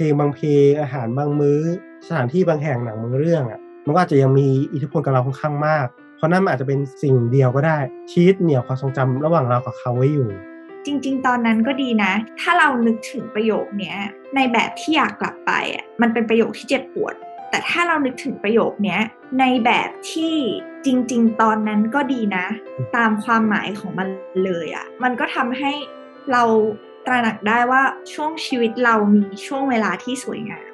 เพลงบางเพลงอาหารบางมื้อ สถานที่บางแห่งหนังบางเรื่องอะมันก็อาจจะยังมีอิทธิพลกับเราค่อนข้างมาก เพราะนั่นมันอาจจะเป็นสิ่งเดียวก็ได้ที่ยึดเหนี่ยวความทรงจำระหว่างเรากับเขาไว้อยู่ จริง ๆ ตอนนั้นก็ดีนะ ถ้าเรานึกถึงประโยคเนี้ยในแบบที่อยากกลับไปอะมันเป็นประโยคที่เจ็บปวด แต่ถ้าเรานึกถึงประโยคเนี้ยในแบบที่จริง ๆ ตอนนั้นก็ดีนะ ตามความหมายของมันเลยอะมันก็ทำให้เรา ตระหนักได้ว่าช่วงชีวิตเรามีช่วงเวลาที่สวยงาม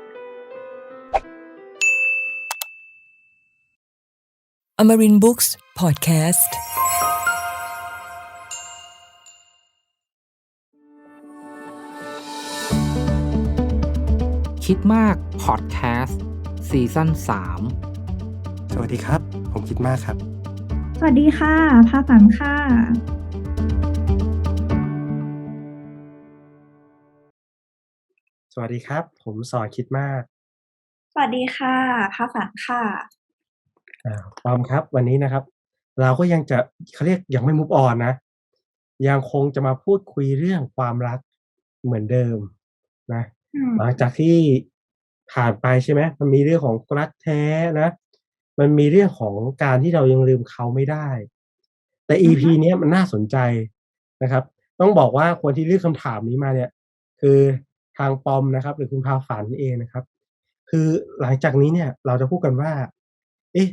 Amarin Books Podcast คิดมากพอดแคสต์ซีซั่น3 สวัสดีครับ ผมคิดมากครับ สวัสดีค่ะพาฝันค่ะ สวัสดีครับ ผมสอนคิดมาก สวัสดีค่ะพาฝันค่ะอ่าปอมครับ วันนี้นะครับ เราก็ยังจะเขาเรียกยังไม่มุฟออนนะ ยังคงจะมาพูดคุยเรื่องความรักเหมือนเดิมนะอืมหลังจากที่ผ่านไปใช่ไหมมันมีเรื่องของรักแท้นะ มันมีเรื่องของการที่เรายังลืมเขาไม่ได้ แต่ EP เนี้ยมันน่าสนใจนะครับ ต้องบอกว่าคนที่เลือกคำถามนี้มาเนี่ย คือ ทางปอมนะครับ หรือคุณพาฝันเองนะครับ คือหลังจากนี้เนี่ยเราจะพูดกันว่า เอ๊ะ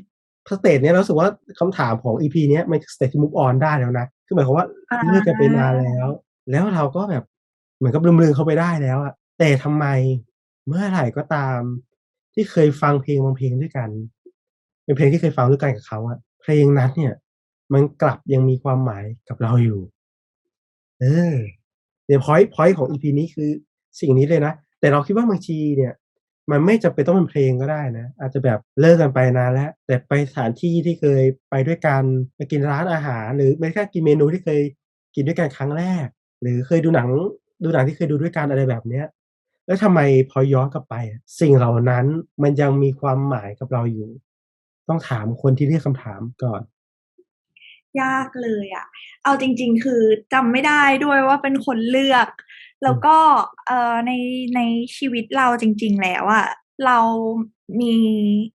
สเตจเนี้ยเรารู้สึกว่าคำถามของ EP เนี้ยมันสเตจที่มุกออนได้แล้วนะคือหมายความว่าอ่าเลิกกันไปนานแล้ว แล้วเราก็แบบเหมือนกับลืมๆเขาไปได้แล้วอะแต่ทำไมเมื่อไหร่ก็ตาม ที่เคยฟังเพลงบางเพลงด้วยกัน เป็นเพลงที่เคยฟังด้วยกันกับเขาอะเพลงนั้นเนี่ย มันกลับยังมีความหมายกับเราอยู่ เออเดี๋ยวพอยต์พอยต์ของ EP นี้คือ สิ่งนี้เลยนะ แต่เราคิดว่าบางทีเนี่ยมันไม่จำเป็นต้องเป็นเพลงก็ได้นะ อาจจะแบบเลิกกันไปนานแล้ว แต่ไปสถานที่ที่เคยไปด้วยกันไปกินร้านอาหาร หรือแม้กระทั่กินเมนูที่เคยกินด้วยกันครั้งแรก หรือเคยดูหนังดูหนังที่เคยดูด้วยกันอะไรแบบเนี้ยแล้วทำไมพอย้อนกลับไป สิ่งเหล่านั้นมันยังมีความหมายกับเราอยู่ ต้องถามคนที่เรียกคำถามก่อน ยากเลยอะเอาจริง ๆ คือจำไม่ได้ด้วยว่าเป็นคนเลือก แล้วก็เอ่อในในชีวิตเราจริง ๆ แล้วอะเรามี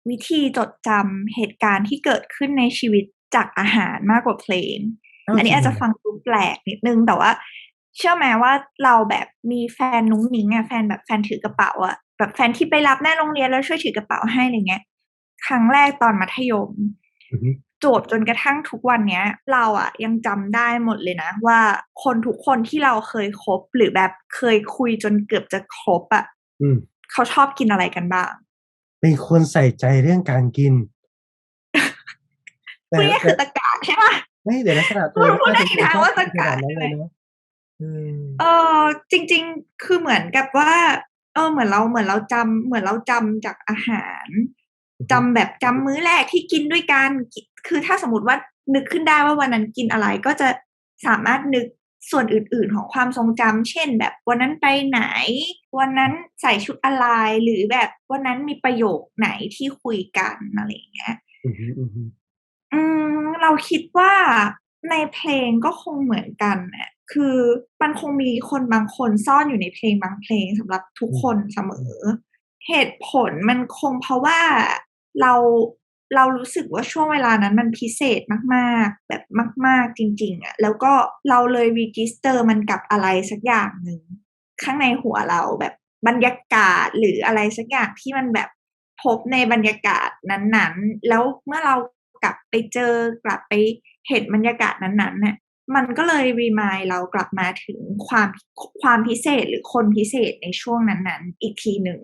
วิธีจดจำเหตุการณ์ที่เกิดขึ้นในชีวิตจากอาหารมากกว่าเพลงอ้าวอันนี้อาจจะจริงเหรอฟังดูแปลกนิดนึง แต่ว่า เชื่อไหมว่าเราแบบมีแฟนนุ้งนิ้งอะแฟนแบบแฟนถือกระเป๋าอะแบบแฟนที่ไปรับหน้าโรงเรียนแล้วช่วยถือกระเป๋าให้อะไรเงี้ย ครั้งแรกตอนมัธยมอือฮึ โจทย์จนกระทั่งทุกวันเนี้ย เราอะยังจำได้หมดเลยนะ ว่าคนทุกคนที่เราเคยคบหรือแบบเคยคุยจนเกือบจะครบอะอืมเขาชอบกินอะไรกันบ้าง เป็นคนใส่ใจเรื่องการกินแต่พูดง่ายๆคือตะกาใช่ปะไม่เดี๋ยวลักษณะตัวพูดได้อีกทางว่าตะกะขนาดนั้นใช่ไหมเลยนะอืมเออจริง ๆ คือเหมือนกับว่า เออเหมือนเราเหมือนเราจำเหมือนเราจำจากอาหาร จำแบบจำมื้อแรกที่กินด้วยกันกิคือถ้าสมมติว่านึกขึ้นได้ว่าวันนั้นกินอะไรก็จะสามารถนึกส่วนอื่น ๆ ของความทรงจำเช่น แบบวันนั้นไปไหน วันนั้นใส่ชุดอะไร หรือแบบวันนั้นมีประโยคไหนที่คุยกันอะไรอย่างเงี้ยอือฮึอือฮึอืมเราคิดว่าในเพลงก็คงเหมือนกันน่ะคือมันคงมีคนบางคนซ่อนอยู่ในเพลงบางเพลงสำหรับทุกคนเสมอ เหตุผลมันคงเพราะว่า เราเรารู้สึกว่าช่วงเวลานั้นมันพิเศษมากๆ แบบมาก ๆ จริง ๆอะแล้วก็เราเลยรีจิสเตอร์มันกับอะไรสักอย่างหนึ่งข้างในหัวเราแบบบรรยากาศหรืออะไรสักอย่างที่มันแบบพบในบรรยากาศนั้นๆ แล้วเมื่อเรากลับไปเจอกลับไปเห็นบรรยากาศนั้นๆเนี่ยมันก็เลยรีมายเรากลับมาถึงความความพิเศษหรือคนพิเศษในช่วงนั้นๆ อีกทีหนึ่ง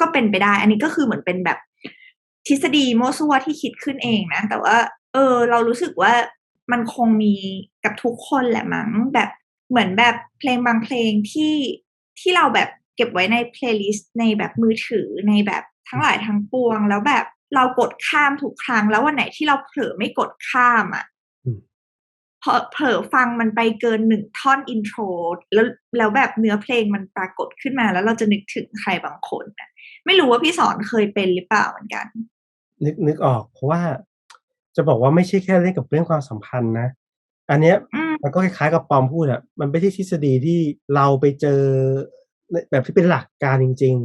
ก็เป็นไปได้ อันนี้ก็คือเหมือนเป็นแบบ ทฤษฎีโมวซัวที่คิดขึ้นเองนะ แต่ว่า เออ เรารู้สึกว่ามันคงมีกับทุกคนแหละมั้งแบบเหมือนแบบเพลงบางเพลงที่ที่เราแบบเก็บไว้ในเพลย์ลิสต์ในแบบมือถือในแบบทั้งหลายทั้งปวง แล้วแบบเรากดข้ามทุกครั้ง แล้ววันไหนที่เราเผลอไม่กดข้ามอะอืมพอเผลอฟังมันไปเกินหนึ่งท่อนอินโทรแล้วแล้วแบบเนื้อเพลงมันปรากฏขึ้นมาแล้วเราจะนึกถึงใครบางคนนะ ไม่รู้ว่าพี่สอนเคยเป็นหรือเปล่าเหมือนกัน นึกนึกออกเพราะว่าจะบอกว่าไม่ใช่แค่เรื่องกับเรื่องความสัมพันธ์นะ อันเนี้ยอืมมันก็คล้ายๆกับปอมพูดอะมันไม่ใช่ทฤษฎีที่เราไปเจอในแบบที่เป็นหลักการจริง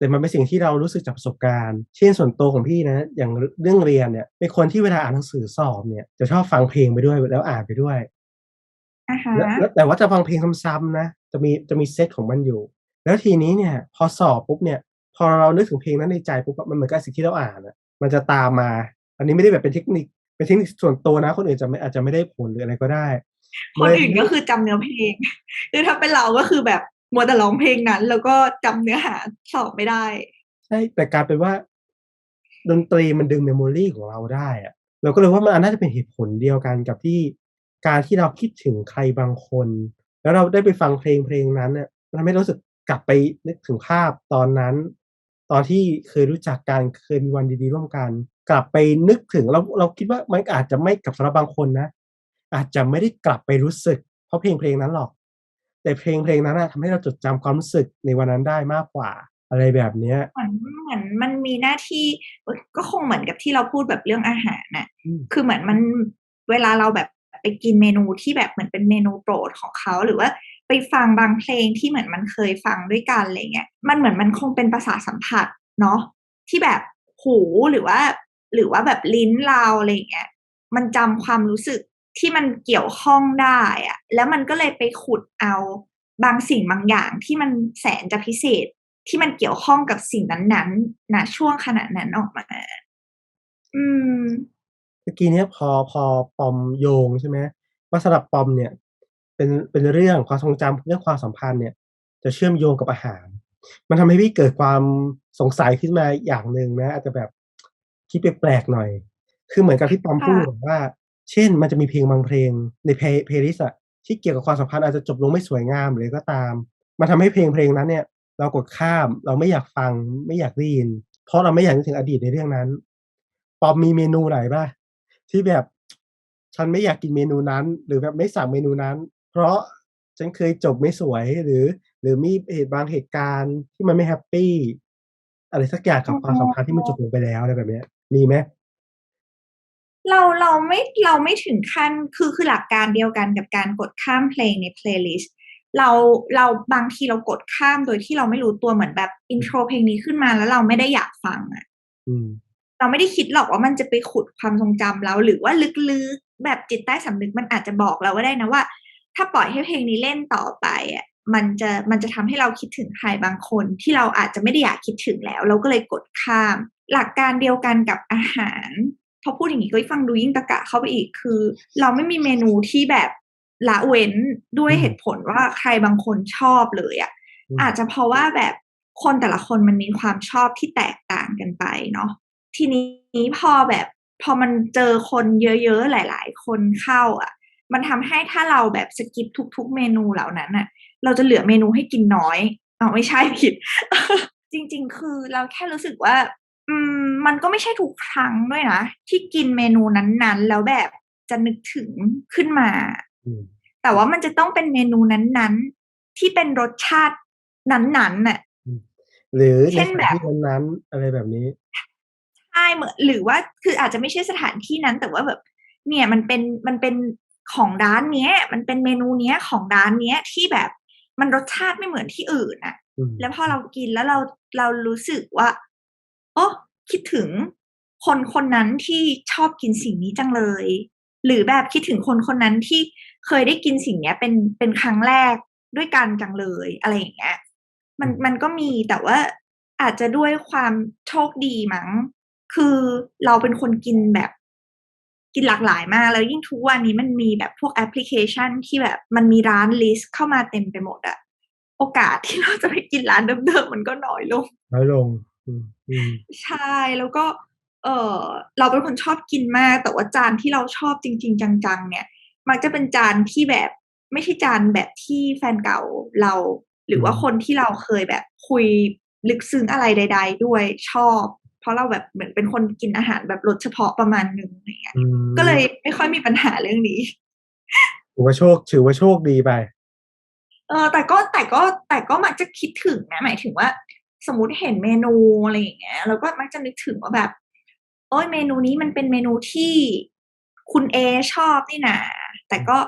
แต่มันเป็นสิ่งที่เรารู้สึกจากประสบการณ์ เช่นส่วนตัวของพี่นะ อย่างเรื่องเรียนเนี่ยเป็นคนที่เวลาอ่านหนังสือสอบเนี่ย จะชอบฟังเพลงไปด้วยแล้วอ่านไปด้วยอะฮะแล้วแล้วแต่ว่าจะฟังเพลงซ้ำๆนะ จะมีจะมีเซตของมันอยู่ แล้วทีนี้เนี่ย พอสอบปุ๊บเนี่ย พอเรานึกถึงเพลงนั้นในใจปุ๊บอะมันเหมือนกับสิ่งที่เราอ่านอะมันจะตามมา อันนี้ไม่ได้แบบเป็นเทคนิคเป็นเทคนิคส่วนตัวนะ คนอื่นจะไม่อาจจะไม่ได้ผลหรืออะไรก็ได้ คนอื่นก็คือจำเนื้อเพลงคือถ้าเป็นเราก็คือแบบมัวแต่ร้องเพลงนั้น แล้วก็จำเนื้อหาสอบไม่ได้ใช่แต่กลายเป็นว่า ดนตรีมันดึง memory ของเราได้อะเราก็เลยว่ามันน่าจะเป็นเหตุผลเดียวกันกับที่การที่เราคิดถึงใครบางคน แล้วเราได้ไปฟังเพลงเพลงนั้นน่ะมันทำให้เรารู้สึกกลับไปนึกถึงภาพตอนนั้น ตอนที่เคยรู้จักกันเคยมีวันดีๆร่วมกัน กลับไปนึกถึงเราเราคิดว่ามันอาจจะไม่กับสำหรับบางคนนะ อาจจะไม่ได้กลับไปรู้สึก เพราะเพลงเพลงนั้นหรอก แต่เพลงเพลงนั้นน่ะทำให้เราจดจำความรู้สึกในวันนั้นได้มากกว่าอะไรแบบเนี้ยเหมือนเหมือนมันมีหน้าที่เอ่อก็คงเหมือนกับที่เราพูดแบบเรื่องอาหารน่ะอืมคือเหมือนมันเวลาเราแบบไปกินเมนูที่แบบเหมือนเป็นเมนูโปรดของเขาหรือว่า ไปฟังบางเพลงที่เหมือนมันเคยฟังด้วยกันอะไรเงี้ยมันเหมือนมันคงเป็นประสาทสัมผัสเนาะที่แบบหูหรือว่า หรือว่าแบบลิ้นเราอะไรเงี้ยมันจำความรู้สึกที่มันเกี่ยวข้องได้อะแล้วมันก็เลยไปขุดเอาบางสิ่งบางอย่างที่มันแสนจะพิเศษที่มันเกี่ยวข้องกับสิ่งนั้นๆณช่วงขณะนั้นออกมา อืมเมื่อกี้เนี้ยพอพอปอมโยงใช่ไหมว่าสำหรับปอมเนี่ย เป็นเป็นเรื่องความทรงจำเรื่องความสัมพันธ์เนี่ย จะเชื่อมโยงกับอาหาร มันทำให้พี่เกิดความสงสัยขึ้นมาอย่างหนึ่งนะ อาจจะแบบคิดแปลกๆหน่อย คือเหมือนกับที่ปอมพูดว่า เช่นมันจะมีเพลงบางเพลงในเพลย์เพลย์ลิสต์อะที่เกี่ยวกับความสัมพันธ์อาจจะจบลงไม่สวยงามหรือก็ตาม มันทำให้เพลงเพลงนั้นเนี่ย เรากดข้ามเราไม่อยากฟังไม่อยากได้ยิน เพราะเราไม่อยากนึกถึงอดีตในเรื่องนั้น ปอมมีเมนูไหนบ้างที่แบบฉันไม่อยากกินเมนูนั้น หรือแบบไม่สั่งเมนูนั้น เพราะฉันเคยจบไม่สวยหรือ หรือมีเหตุบางเหตุการณ์ที่มันไม่แฮปปีอะไรสักอย่างกับความสัมพันธ์ที่มันจบลงไปแล้วอะไรแบบเนี้ย มีไหมเราเราไม่เราไม่ถึงขั้นคือคือหลักการเดียวกันกับการกดข้ามเพลงใน playlist เราเราบางทีเรากดข้ามโดยที่เราไม่รู้ตัวเหมือนแบบอินโทรเพลงนี้ขึ้นมาแล้วเราไม่ได้อยากฟังอะอืมเราไม่ได้คิดหรอกว่ามันจะไปขุดความทรงจำเราหรือว่าลึกๆแบบจิตใต้สำนึกมันอาจจะบอกเราก็ได้นะว่า ถ้าปล่อยให้เพลงนี้เล่นต่อไปอะมันจะมันจะทำให้เราคิดถึงใครบางคนที่เราอาจจะไม่ได้อยากคิดถึงแล้ว เราก็เลยกดข้าม หลักการเดียวกันกับอาหารพอพูดอย่างนี้ก็ฟังดูยิ่งตะกะเข้าไปอีกคือ เราไม่มีเมนูที่แบบละเว้นด้วยอืมเหตุผลว่าใครบางคนชอบเลยอะอืมอาจจะเพราะว่าแบบคนแต่ละคนมันมีความชอบที่แตกต่างกันไปเนาะทีนี้พอแบบพอมันเจอคนเยอะๆหลาย ๆ คนเข้าอะ มันทำให้ถ้าเราแบบสกิปทุก ๆ เมนูเหล่านั้นอะเราจะเหลือเมนูให้กินน้อยอ๋อไม่ใช่ผิด จริง ๆ คือเราแค่รู้สึกว่า อืม มันก็ไม่ใช่ทุกครั้งด้วยนะ ที่กินเมนูนั้นๆ แล้วแบบจะนึกถึงขึ้นมาอืมแต่ว่ามันจะต้องเป็นเมนูนั้นๆ ที่เป็นรสชาตินั้นๆน่ะหรือเช่ในนสแบถานบที่นั้นๆอะไรแบบนี้ใช่เหมือนหรือว่าคืออาจจะไม่ใช่สถานที่นั้น แต่ว่าแบบ เนี่ยมันเป็นมันเป็น ของร้านเนี้ย มันเป็นเมนูเนี้ยของร้านเนี้ยที่แบบมันรสชาติไม่เหมือนที่อื่นน่ะอืมแล้วพอเรากินแล้วเราเรารู้สึกว่าโอ้คิดถึงคนคนนั้นที่ชอบกินสิ่งนี้จังเลย หรือแบบคิดถึงคนคนนั้นที่เคยได้กินสิ่งเนี้ยเป็นเป็นครั้งแรกด้วยกันจังเลยอะไรอย่างเงี้ยมันมันก็มีแต่ว่าอาจจะด้วยความโชคดีมั้ง คือเราเป็นคนกินแบบ กินหลากหลายมาก แล้วยิ่งทุกวันนี้มันมีแบบพวกแอปพลิเคชันที่แบบมันมีร้านลิสต์เข้ามาเต็มไปหมดอะโอกาสที่เราจะไปกินร้านเดิมๆมันก็น้อยลง น้อยลงอืมอืมใช่แล้วก็เออเราเป็นคนชอบกินมาก แต่ว่าจานที่เราชอบจริง ๆ จัง ๆ เนี่ย มักจะเป็นจานที่แบบไม่ใช่จานแบบที่แฟนเก่าเรา หรือว่าอืมคนที่เราเคยแบบคุยลึกซึ้งอะไรใด ๆ ด้วยชอบ เพราะเราแบบเหมือนเป็นคนกินอาหารแบบรสเฉพาะประมาณหนึ่งอะไรเงี้ยอืมก็เลยไม่ค่อยมีปัญหาเรื่องนี้ถือว่าโชคถือว่าโชคดีไปเออแต่ก็แต่ก็แต่ก็มักจะคิดถึงนะหมายถึงว่า สมมติเห็นเมนูอะไรอย่างเงี้ยแล้วก็มักจะนึกถึงว่าแบบโอ้ยเมนูนี้มันเป็นเมนูที่คุณเอชอบนี่นะแต่ก็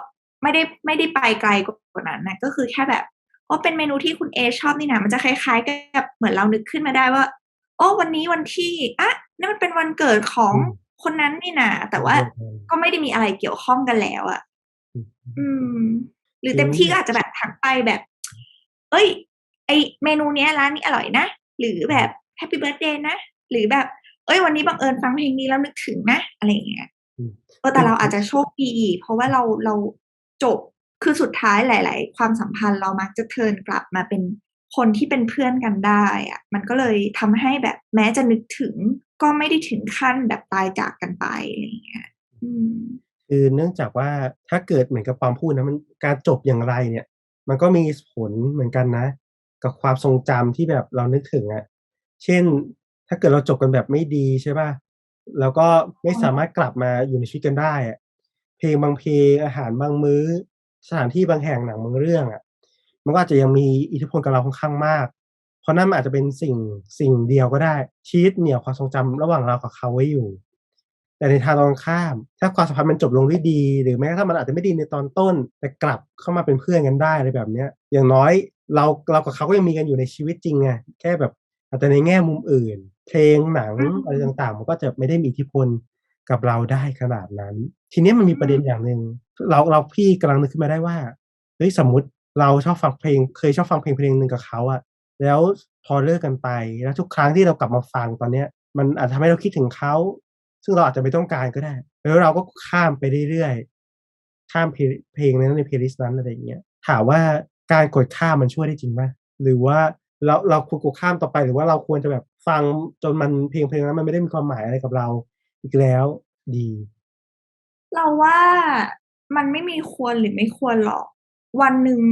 ไม่ได้ไม่ได้ไปไกลกว่านั้นนะก็คือแค่แบบโอว่าเป็นเมนูที่คุณเอชอบนี่นะมันจะคล้ายๆกับเหมือนเรานึกขึ้นมาได้ว่า โอ้วันนี้วันที่อะนี่มันเป็นวันเกิดของอืมคนนั้นนี่นะแต่ว่าก็ไม่ได้มีอะไรเกี่ยวข้องกันแล้วอะอืมอืม หรือเต็มที่ก็อาจจะแบบทักไปแบบ เอ้ย ไอเมนูเนี้ยร้านนี้อร่อยนะ หรือแบบแฮปปี้เบิร์ a เดย์นะ หรือแบบ เอ้ย วันนี้บังเอิญฟังเพลงนี้แล้วนึกถึงนะ อะไรอย่างเงี้ยอืมเออแต่เราอาจจะโชคดี เพราะว่าเราเราจบคือสุดท้ายหลาย ๆ ความสัมพันธ์เรามักจะเทิร์นกลับมาเป็น คนที่เป็นเพื่อนกันได้อะมันก็เลยทำให้แบบแม้จะนึกถึงก็ไม่ได้ถึงขั้นแบบตายจากกันไปอะไรอย่างเงี้ยอืมคือเนื่องจากว่าถ้าเกิดเหมือนกับปอมพูดนะมันการจบอย่างไรเนี่ย มันก็มีผลเหมือนกันนะ กับความทรงจำที่แบบเรานึกถึงอะ่ะเช่น ถ้าเกิดเราจบกันแบบไม่ดีใช่ป่ะแล้วก็ไม่สามารถกลับมาอยู่ในชีวิตกันได้อะเพลงบางเพลงอาหารบางมื้อ สถานที่บางแห่งหนังบางเรื่องอะ่ะ มันก็อาจจะยังมีอิทธิพลกับเราค่อนข้างมาก เพราะนั่นมันอาจจะเป็นสิ่งสิ่งเดียวก็ได้ชีวิตเหนี่ยวความทรงจำระหว่างเรากับเขาไว้อยู่ แต่ในทางตรงข้าม ถ้าความสัมพันธ์มันจบลงด้วยดี หรือแม้กระทั่งมันอาจจะไม่ดีในตอนต้น แต่กลับเข้ามาเป็นเพื่อนกันได้อะไรแบบเนี้ย อย่างน้อยเราเรากับเขาก็ยังมีกันอยู่ในชีวิตจริงไงแค่แบบอาจจะในแง่มุมอื่น เพลงหนังอืมอะไรต่างๆ มันก็จะไม่ได้มีอิทธิพลกับเราได้ขนาดนั้น ทีนี้มันมีประเด็นอย่างหนึ่งเราเราพี่กำลังนึกขึ้นมาได้ว่าเฮ้ยสมมุติ เราชอบฟังเพลง เคยชอบฟังเพลงเพลงหนึ่งกับเขาอะแล้วพอเลิกกันไป แล้วทุกครั้งที่เรากลับมาฟังตอนเนี้ย มันอาจจะทำให้เราคิดถึงเขา ซึ่งเราอาจจะไม่ต้องการก็ได้ แล้วเราก็ข้ามไปเรื่อยๆข้ามเพลงเพลงนั้นในเพลย์ลิสต์นั้นอะไรอย่างเงี้ยถามว่าการกดข้ามมันช่วยได้จริงไหมหรือว่าเราเราควรกดข้ามต่อไป หรือว่าเราควรจะแบบฟังจนมันเพลงเพลงนั้นมันไม่ได้มีความหมายอะไรกับเราอีกแล้วดี เราว่ามันไม่มีควรหรือไม่ควรหรอก วันหนึ่ง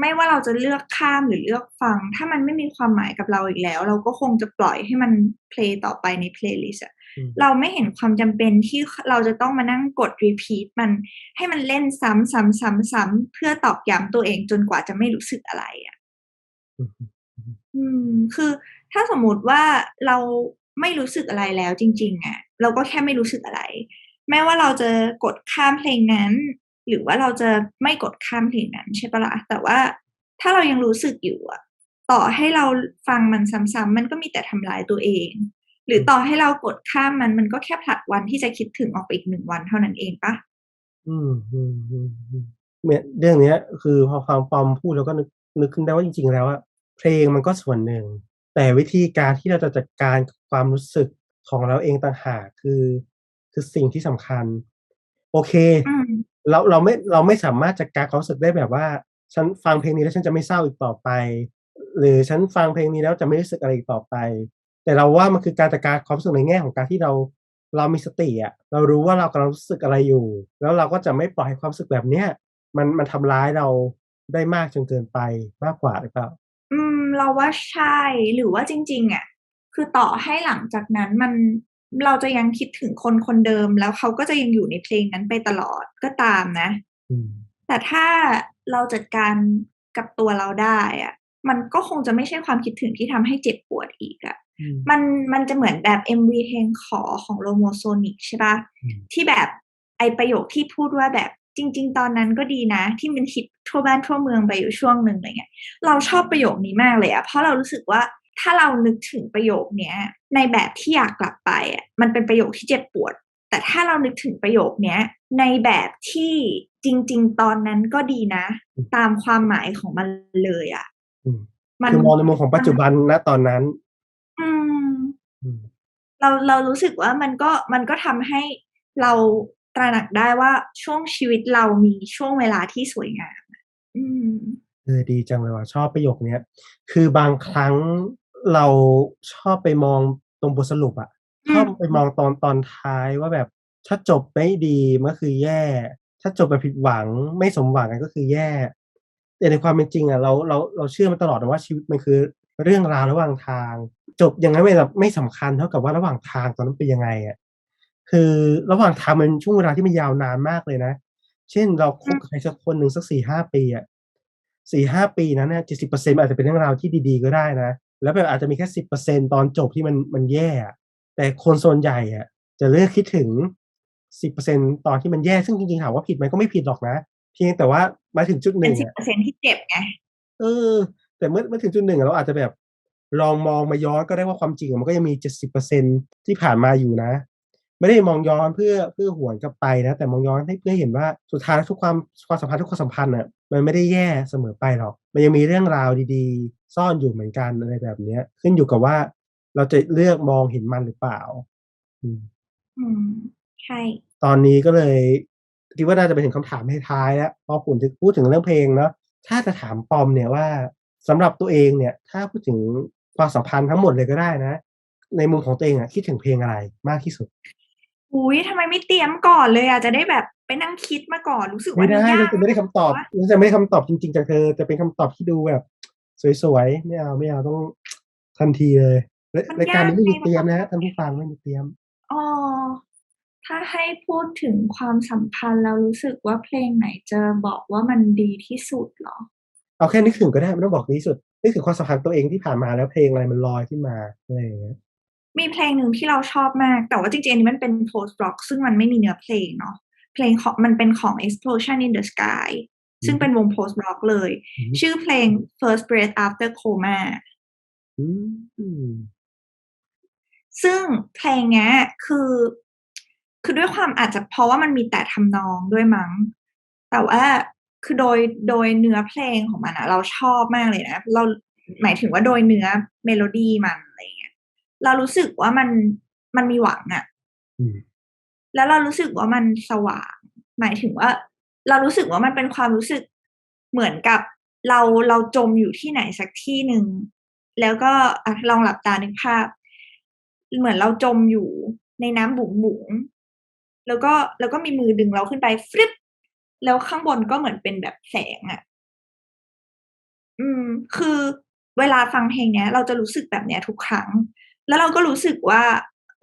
ไม่ว่าเราจะเลือกข้ามหรือเลือกฟัง ถ้ามันไม่มีความหมายกับเราอีกแล้ว เราก็คงจะปล่อยให้มันเพลย์ต่อไปในเพลย์ลิสต์อะอืมเราไม่เห็นความจำเป็นที่เราจะต้องมานั่งกดรีพีทมันให้มันเล่นซ้ำซ้ำซ้ำซ้ำเพื่อตอกย้ำตัวเองจนกว่าจะไม่รู้สึกอะไรอะอืมอืม คือถ้าสมมุติว่าเราไม่รู้สึกอะไรแล้วจริง ๆอะเราก็แค่ไม่รู้สึกอะไร แม้ว่าเราจะกดข้ามเพลงนั้น หรือว่าเราจะไม่กดข้ามเพลงนั้นใช่ปะละ่ะแต่ว่าถ้าเรายังรู้สึกอยู่อะต่อให้เราฟังมันซ้ำๆมันก็มีแต่ทำร้ายตัวเอง หรือต่อให้เรากดข้ามมันมันก็แค่ผลัดวันที่จะคิดถึงออกไปอีกหนึ่งวันเท่านั้นเองปะอืมอืมอืมอืมเนี่ยเรื่องเนี้ย คือพอฟังปอมพูดแล้วก็นึกนึกขึ้นได้ว่าจริง ๆ แล้วอะเพลงมันก็ส่วนหนึ่ง แต่วิธีการที่เราจะจัดการกับความรู้สึกของเราเองต่างหากคือ คือสิ่งที่สำคัญ โอเคอืม เราเราไม่เราไม่สามารถจัดการความรู้สึกได้แบบว่า ฉันฟังเพลงนี้แล้วฉันจะไม่เศร้าอีกต่อไป หรือฉันฟังเพลงนี้แล้วจะไม่รู้สึกอะไรอีกต่อไป แต่เราว่ามันคือการจัดการความรู้สึกในแง่ของการที่เราเรามีสติอะเรารู้ว่าเรากำลังรู้สึกอะไรอยู่ แล้วเราก็จะไม่ปล่อยให้ความรู้สึกแบบเนี้ยมันมันทำร้ายเราได้มากจนเกินไปมากกว่าหรือเปล่า อืม เราว่าใช่หรือว่าจริง ๆอะคือต่อให้หลังจากนั้นมัน เราจะยังคิดถึงคนคนเดิม แล้วเขาก็จะยังอยู่ในเพลงนั้นไปตลอดก็ตามนะอืมแต่ถ้าเราจัดการกับตัวเราได้อะมันก็คงจะไม่ใช่ความคิดถึงที่ทำให้เจ็บปวดอีกอะอืมมันมันจะเหมือนแบบ MV เพลงขอของโลโมโซนิกใช่ปะอืมที่แบบไอประโยคที่พูดว่าแบบจริง ๆ ตอนนั้นก็ดีนะ ที่มันฮิตทั่วบ้านทั่วเมืองไปอยู่ช่วงหนึ่งอะไรเงี้ยเราชอบประโยคนี้มากเลยอะเพราะเรารู้สึกว่า ถ้าเรานึกถึงประโยคเนี้ย ในแบบที่อยากกลับไปอะมันเป็นประโยคที่เจ็บปวด แต่ถ้าเรานึกถึงประโยคเนี้ย ในแบบที่จริง ๆ ตอนนั้นก็ดีนะอืมตามความหมายของมันเลยอะอืมมันคือมองในมุมของปัจจุบันณตอนนั้นอืมอืมเราเรารู้สึกว่ามันก็มันก็ทำให้เราตระหนักได้ว่าช่วงชีวิตเรามีช่วงเวลาที่สวยงามอะอืมเออดีจังเลยว่ะชอบประโยคเนี้ยคือบางครั้ง เราชอบไปมองตรงบทสรุปอะอืมชอบไปมองตอนตอนท้ายว่าแบบถ้าจบไม่ดีมันก็คือแย่ ถ้าจบแบบผิดหวังไม่สมหวังกันก็คือแย่ แต่ในความเป็นจริงอะเราเราเราเชื่อมาตลอดนะว่าชีวิตมันคือเรื่องราวระหว่างทาง จบยังไงไม่แบบไม่สำคัญเท่ากับว่าระหว่างทางตอนนั้นเป็นยังไงอะคือระหว่างทางมันช่วงเวลาที่มันยาวนานมากเลยนะ เช่นเราคบกับใครสักคนหนึ่งสักสี่ห้าปีอะสี่ห้าปีนั้นเนี่ยเจ็ดสิบเปอร์เซ็นอาจจะเป็นเรื่องราวที่ดีๆก็ได้นะ แล้วแบบอาจจะมีแค่สิบเปอร์เซ็นตอนจบที่มันมันแย่อะแต่คนส่วนใหญ่อะจะเลือกคิดถึงสิบเปอร์เซ็นตอนที่มันแย่ซึ่งจริงๆถามว่าผิดไหมก็ไม่ผิดหรอกนะ เพียงแต่ว่ามาถึงจุดหเป็นึ่นงสิบอะเปอร์เซ็นที่เจ็บไงเออ แต่เมื่อเมื่อถึงจุดหนึ่งอะเราอาจจะแบบลองมองมาย้อนก็ได้ว่าความจริงอะมันก็ยังมี70%ที่ผ่านมาอยู่นะ ไม่ได้มองย้อนเพื่อเพื่อหวนกลับไปนะ แต่มองย้อนให้เพื่อให้เห็นว่าสุดท้ายแล้วทุกความความสัมพันธ์ทุกความสัมพันธ์น่ะ มันไม่ได้แย่เสมอไปหรอก มันยังมีเรื่องราวดีๆ ซ่อนอยู่เหมือนกันอะไรแบบเนี้ย ขึ้นอยู่กับว่าเราจะเลือกมองเห็นมันหรือเปล่า อืมอืมใช่ ตอนนี้ก็เลยคิดว่าน่าจะไปถึงคำถามท้ายๆแล้วพอพูดถึงพูดถึงเรื่องเพลงเนาะถ้าจะถามปอมเนี่ยว่าสำหรับตัวเองเนี่ย ถ้าพูดถึงความสัมพันธ์ทั้งหมดเลยก็ได้นะ ในมุมของตัวเองอะคิดถึงเพลงอะไรมากที่สุดอุ้ยทำไมไม่เตรียมก่อนเลยอะจะได้แบบ ไปนั่งคิดมาก่อนรู้สึกไม่ว่าได้นี่ยาเรากจะไม่ได้คำตอบวะเราจะไม่ได้คำตอบจริง ๆ จากเธอจะเป็นคำตอบที่ดูแบบ สวยๆไม่เอาไม่เอาต้องทันทีเลยและรายการนี้ไม่มีเตรียมนะฮะท่านผู้ฟังไม่มีเตรียมอ๋อถ้าให้พูดถึงความสัมพันธ์แล้วรู้สึกว่าเพลงไหนจะบอกว่ามันดีที่สุดเหรอ เอาแค่นึกถึงก็ได้ไม่ต้องบอกดีที่สุดนึกถึงความสัมพันธ์ตัวเองที่ผ่านมาแล้วเพลงอะไรมันลอยขึ้นมาอะไรอย่างเงี้ยมีเพลงหนึ่งที่เราชอบมาก แต่ว่าจริงๆอันนี้มันเป็น post rock ซึ่งมันไม่มีเนื้อเพลงเนาะ เพลงของมันเป็นของ explosion in the sky ซึ่งเป็นวง post rock เลยอืมชื่อเพลง first breath after coma อืมซึ่งเพลงเนี้ยคือ คือด้วยความอาจจะเพราะว่ามันมีแต่ทำนองด้วยมั้ง แต่ว่าคือโดยโดยเนื้อเพลงของมันอะเราชอบมากเลยนะ เราหมายถึงว่าโดยเนื้อเมโลดี้มันอะไรเงี้ยเรารู้สึกว่ามันมันมีหวังอะอืม แล้วเรารู้สึกว่ามันสว่าง หมายถึงว่า เรารู้สึกว่ามันเป็นความรู้สึกเหมือนกับเราเราจมอยู่ที่ไหนสักที่หนึ่ง แล้วก็ลองหลับตานึกภาพ เหมือนเราจมอยู่ในน้ำบุ๋งบุ๋งแล้วก็แล้วก็มีมือดึงเราขึ้นไปฟลิปแล้วข้างบนก็เหมือนเป็นแบบแสงอะ่ะ อืม คือเวลาฟังเพลงเนี้ย เราจะรู้สึกแบบเนี้ยทุกครั้ง แล้วเราก็รู้สึกว่า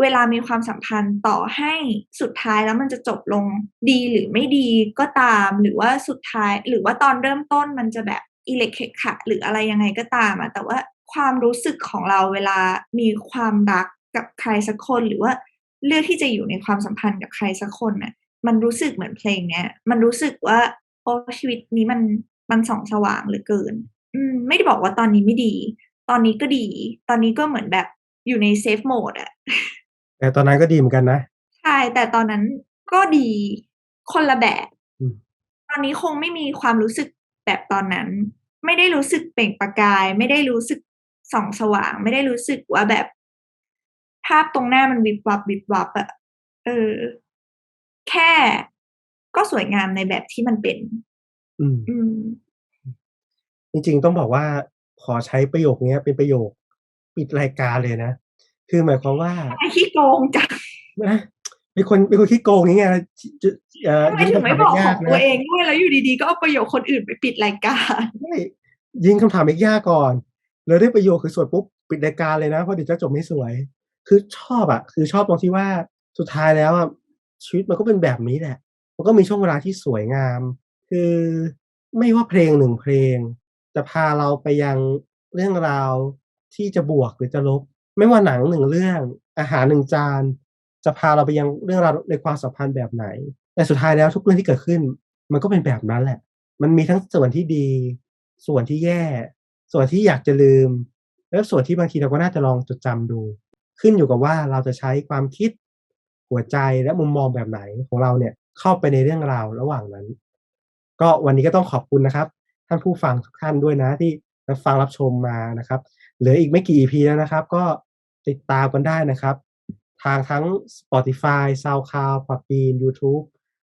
เวลามีความสัมพันธ์ต่อให้สุดท้ายแล้วมันจะจบลงดีหรือไม่ดีก็ตาม หรือว่าสุดท้าย หรือว่าตอนเริ่มต้นมันจะแบบอิเล็กเคขะหรืออะไรยังไงก็ตามอะแต่ว่าความรู้สึกของเราเวลามีความรักกับใครสักคนหรือว่าเลือกที่จะอยู่ในความสัมพันธ์กับใครสักคนน่ะมันรู้สึกเหมือนเพลงเนี้ยมันรู้สึกว่าโอ้ชีวิตนี้มันมันส่องสว่างเหลือเกิน อืม ไม่ได้บอกว่าตอนนี้ไม่ดี ตอนนี้ก็ดี ตอนนี้ก็เหมือนแบบอยู่ในเซฟโหมดอะ แต่ตอนนั้นก็ดีเหมือนกันนะ ใช่ แต่ตอนนั้นก็ดีคนละแบบอืมตอนนี้คงไม่มีความรู้สึกแบบตอนนั้น ไม่ได้รู้สึกเปล่งประกาย ไม่ได้รู้สึกส่องสว่าง ไม่ได้รู้สึกว่าแบบ ภาพตรงหน้ามันวิบวับวิบวับอะเออ แค่ก็สวยงามในแบบที่มันเป็น อืมอืมจริงๆต้องบอกว่าขอใช้ประโยคเนี้ยเป็นประโยคปิดรายการเลยนะ คือหมายความว่าไอ้ขี้โกงจังนะเป็นคนเป็นคนขี้โกงอย่างเงี้ยจะเอ่อทำไมยิงถึงคำไม่ถามบอกขยาอกงๆตัวนะเองด้วยแล้วอยู่ดีๆ ก็เอาประโยคคนอื่นไปปิดรายการไม่ยิงคำถามยากๆก่อนแล้วได้ประโยคคือสวยปุ๊บปิดรายการเลยนะเพราะเดี๋ยวจะจบไม่สวย คือชอบอะคือชอบตรงที่ว่าสุดท้ายแล้วอะชีวิตมันก็เป็นแบบนี้แหละ มันก็มีช่วงเวลาที่สวยงาม คือไม่ว่าเพลงหนึ่งเพลง จะพาเราไปยังเรื่องราวที่จะบวกหรือจะลบ ไม่ว่าหนังหนึ่งเรื่อง อาหารหนึ่งจาน จะพาเราไปยังเรื่องราวในความสัมพันธ์แบบไหน แต่สุดท้ายแล้วทุกเรื่องที่เกิดขึ้น มันก็เป็นแบบนั้นแหละ มันมีทั้งส่วนที่ดี ส่วนที่แย่ ส่วนที่อยากจะลืม แล้วส่วนที่บางทีเราก็น่าจะลองจดจำดู ขึ้นอยู่กับว่าเราจะใช้ความคิดหัวใจและมุมมองแบบไหนของเราเนี่ยเข้าไปในเรื่องราวระหว่างนั้น ก็วันนี้ก็ต้องขอบคุณนะครับ ท่านผู้ฟังทุกท่านด้วยนะที่รับฟังรับชมมานะครับ เหลืออีกไม่กี่ EP แล้วนะครับ ก็ติดตามกันได้นะครับ ทางทั้ง Spotify, SoundCloud, Podbean, YouTube,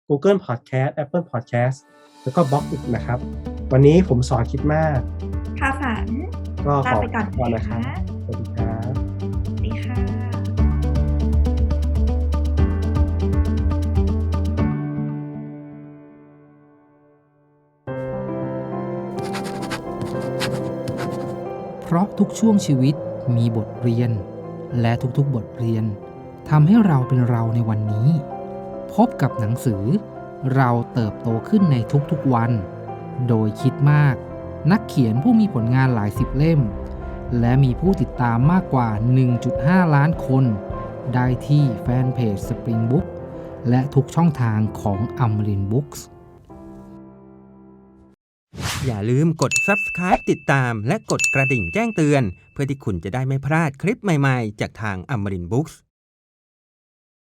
Google Podcast, Apple Podcast แล้วก็ b ล็อกอีกนะครับ วันนี้ผมสอนคิดมากพาฝัน ก็ขลาอไปก่อนก่อนนะนะครับคะสวัสดีครับ ราะทุกช่วงชีวิตมีบทเรียน และทุกๆบทเรียนทำให้เราเป็นเราในวันนี้ พบกับหนังสือ เราเติบโตขึ้นในทุกๆวัน โดยคิดมาก นักเขียนผู้มีผลงานหลายสิบเล่ม และมีผู้ติดตามมากกว่า 1.5 ล้านคน ได้ที่แฟนเพจ Spring Book และทุกช่องทางของ a m r i n Books อย่าลืมกด subscribe ติดตาม และกดกระดิ่งแจ้งเตือน เพื่อที่คุณจะได้ไม่พลาดคลิปใหม่ ๆ จากทาง Amarin Books